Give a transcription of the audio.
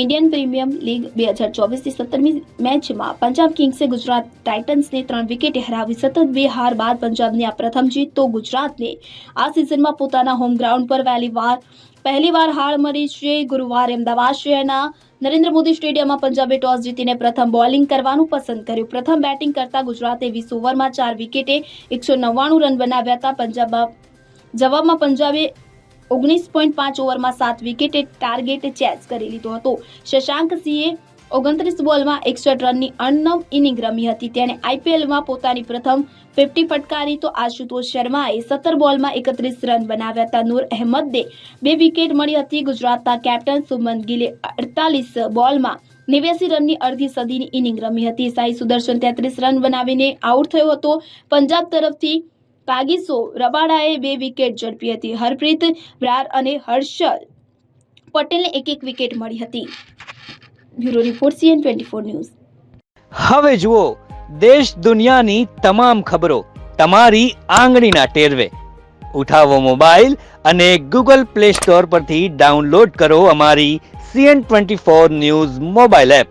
Indian premium league બે હજાર ચોવીસની સત્તરમી મેચમાં પંજાબ કિંગ્સે ગુજરાત ટાઇટન્સને ત્રણ વિકેટે હરાવી સતત બે હાર બાદ પંજાબની આ પ્રથમ જીત. તો ગુજરાતને આ સિઝનમાં પોતાના હોમ ગ્રાઉન્ડ પર વહેલી વાર પહેલીવાર હાર મળી છે. ગુરુવારે અમદાવાદ શહેરના નરેન્દ્ર મોદી સ્ટેડિયમમાં પંજાબે ટોસ જીતીને પ્રથમ બોલિંગ કરવાનું પસંદ કર્યું. પ્રથમ બેટિંગ કરતા ગુજરાતે વીસ ઓવરમાં ચાર વિકેટે એકસો નવ્વાણું રન બનાવ્યા હતા. પંજાબમાં જવાબમાં પંજાબે ઓગણીસ પોઈન્ટ પાંચ ઓવરમાં સાત વિકેટે ટાર્ગેટ ચેસ કરી લીધો હતો. શશાંક સિંહે ઓગણત્રીસ બોલમાં એકસઠ રનની અણનમ ઇનિંગ રમી હતી. તેણે આઈપીએલમાં પોતાની પ્રથમ ફિફ્ટી ફટકારી તો આશુતોષ શર્માએ સત્તર બોલમાં એકત્રીસ રન બનાવ્યા હતા. નૂર અહેમદે બે વિકેટ મળી હતી. ગુજરાતના કેપ્ટન સુમન ગિલે અડતાલીસ બોલમાં નેવ્યાસી રનની અડધી સદીની ઇનિંગ રમી હતી. સાઈ સુદર્શન તેત્રીસ રન બનાવીને આઉટ થયો હતો. પંજાબ તરફથી કાગીસો રબાડાએ બે વિકેટ ઝડપી હતી. હરપ્રીત બ્રાર અને હર્ષલ પટેલને એક એક વિકેટ મળી હતી. Bureau report CN twenty four news. હવે જુઓ, દેશ દુનિયાની તમામ ખબરો તમારી આંગળીના ટેરવે. ઉઠાવો મોબાઈલ અને ગૂગલ પ્લે સ્ટોર પરથી ડાઉનલોડ કરો અમારી CN twenty four news mobile app.